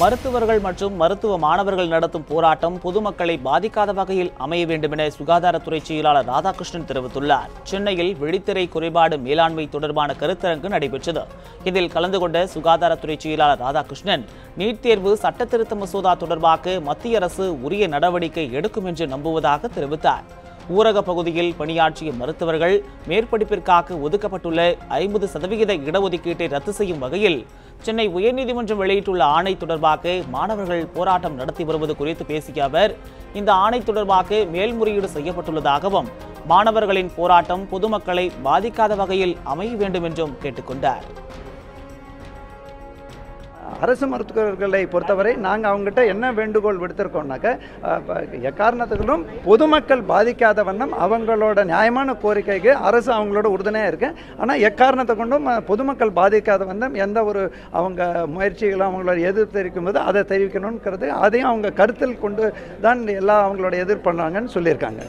மருத்துவர்கள் மற்றும் மருத்துவ மாணவர்கள் நடத்தும் போராட்டம் பொதுமக்களை பாதிக்காத வகையில் அமைய வேண்டும் என சுகாதாரத்துறை செயலாளர் ராதாகிருஷ்ணன் தெரிவித்துள்ளார். சென்னையில் விழித்திரை குறைபாடு மேலாண்மை தொடர்பான கருத்தரங்கு நடைபெற்றது. இதில் கலந்து கொண்ட சுகாதாரத்துறை செயலாளர் ராதாகிருஷ்ணன் நீட் தேர்வு சட்டத்திருத்த மசோதா தொடர்பாக மத்திய அரசு உரிய நடவடிக்கை எடுக்கும் என்று நம்புவதாக தெரிவித்தார். ஊரக பகுதியில் பணியாற்றிய மருத்துவர்கள் மேற்படிப்பிற்காக ஒதுக்கப்பட்டுள்ள ஐம்பது சதவிகித இடஒதுக்கீட்டை ரத்து செய்யும் வகையில் சென்னை உயர்நீதிமன்றம் வெளியிட்டுள்ள ஆணை தொடர்பாக மாணவர்கள் போராட்டம் நடத்தி வருவது குறித்து பேசிய அவர் இந்த ஆணை தொடர்பாக மேல்முறையீடு செய்யப்பட்டுள்ளதாகவும் மாணவர்களின் போராட்டம் பொதுமக்களை பாதிக்காத வகையில் அமைய வேண்டும் என்றும் கேட்டுக்கொண்டார். அரசு மருத்துவர்களை பொறுத்தவரை நாங்கள் அவங்ககிட்ட என்ன வேண்டுகோள் விடுத்திருக்கோம்னாக்க எக்காரணத்துகளும் பொதுமக்கள் பாதிக்காத வண்ணம் அவங்களோட நியாயமான கோரிக்கைக்கு அரசு அவங்களோட உறுதுணையாக இருக்கு. ஆனால் எக்காரணத்தை கொண்டும் பொதுமக்கள் பாதிக்காத வண்ணம் எந்த ஒரு அவங்க முயற்சிகளும் அவங்களோட எதிர்ப்பு தெரிவிக்கும் போது அதை தெரிவிக்கணுங்கிறது அதையும் அவங்க கருத்தில் கொண்டு தான் எல்லா அவங்களோட எதிர்ப்பு பண்ணுறாங்கன்னு சொல்லியிருக்காங்க.